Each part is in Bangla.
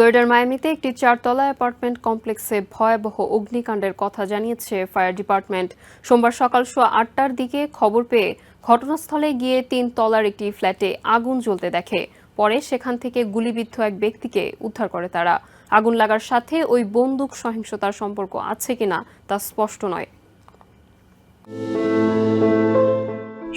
ফ্লোরিডার মায়ামিতে একটি চারতলা অ্যাপার্টমেন্ট কমপ্লেক্সে ভয়াবহ অগ্নিকাণ্ডের কথা জানিয়েছে ফায়ার ডিপার্টমেন্ট। সোমবার সকাল সোয়া আটটার দিকে খবর পেয়ে ঘটনাস্থলে গিয়ে তিন তলার একটি ফ্ল্যাটে আগুন জ্বলতে দেখে। পরে সেখান থেকে গুলিবিদ্ধ এক ব্যক্তিকে উদ্ধার করে তারা। আগুন লাগার সাথে ওই বন্দুক সহিংসতার সম্পর্ক আছে কিনা তা স্পষ্ট নয়।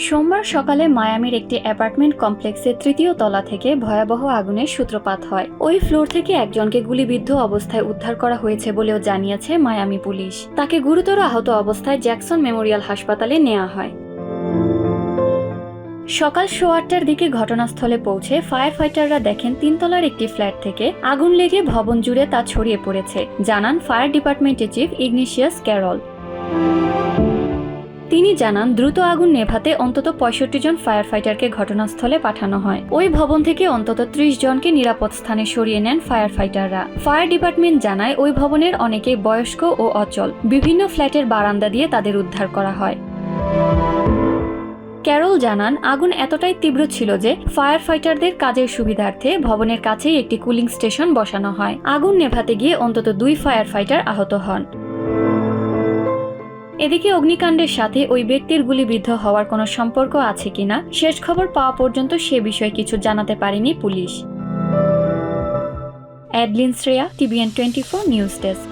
সোমবার সকালে মায়ামির একটি অ্যাপার্টমেন্ট কমপ্লেক্সের তৃতীয় তলা থেকে ভয়াবহ আগুনের সূত্রপাত হয়। ওই ফ্লোর থেকে একজনকে গুলিবিদ্ধ অবস্থায় উদ্ধার করা হয়েছে বলেও জানিয়েছে মায়ামি পুলিশ। তাকে গুরুতর আহত অবস্থায় জ্যাকসন মেমোরিয়াল হাসপাতালে নেওয়া হয়। সকাল সোয়া আটটার দিকে ঘটনাস্থলে পৌঁছে ফায়ার ফাইটাররা দেখেন তিনতলার একটি ফ্ল্যাট থেকে আগুন লেগে ভবন জুড়ে তা ছড়িয়ে পড়েছে, জানান ফায়ার ডিপার্টমেন্টের চিফ ইগনিশিয়াস ক্যারল। তিনি জানান, দ্রুত আগুন নেভাতে অন্তত পঁয়ষট্টি জন ফায়ার ফাইটারকে ঘটনাস্থলে পাঠানো হয়। ওই ভবন থেকে অন্তত ত্রিশ জনকে নিরাপদ স্থানে সরিয়ে নেন ফায়ার ফাইটাররা ফায়ার ডিপার্টমেন্ট জানায়, ওই ভবনের অনেকেই বয়স্ক ও অচল। বিভিন্ন ফ্ল্যাটের বারান্দা দিয়ে তাদের উদ্ধার করা হয়। ক্যারল জানান, আগুন এতটাই তীব্র ছিল যে ফায়ার ফাইটারদের কাজের সুবিধার্থে ভবনের কাছেই একটি কুলিং স্টেশন বসানো হয়। আগুন নেভাতে গিয়ে অন্তত দুই ফায়ার ফাইটার আহত হন। এদিকে অগ্নিকাণ্ডের সাথে ওই ব্যক্তির গুলিবিদ্ধ হওয়ার কোনো সম্পর্ক আছে কিনা, শেষ খবর পাওয়া পর্যন্ত সে বিষয়ে কিছু জানাতে পারেনি police. Adlin Shreya, TVN twenty four news desk.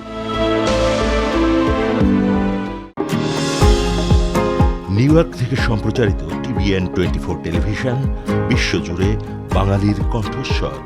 New York থেকে সম্প্রচারিত টিভিএন টোয়েন্টি ফোর টেলিভিশন, বিশ্বজুড়ে বাঙালির কণ্ঠস্বর।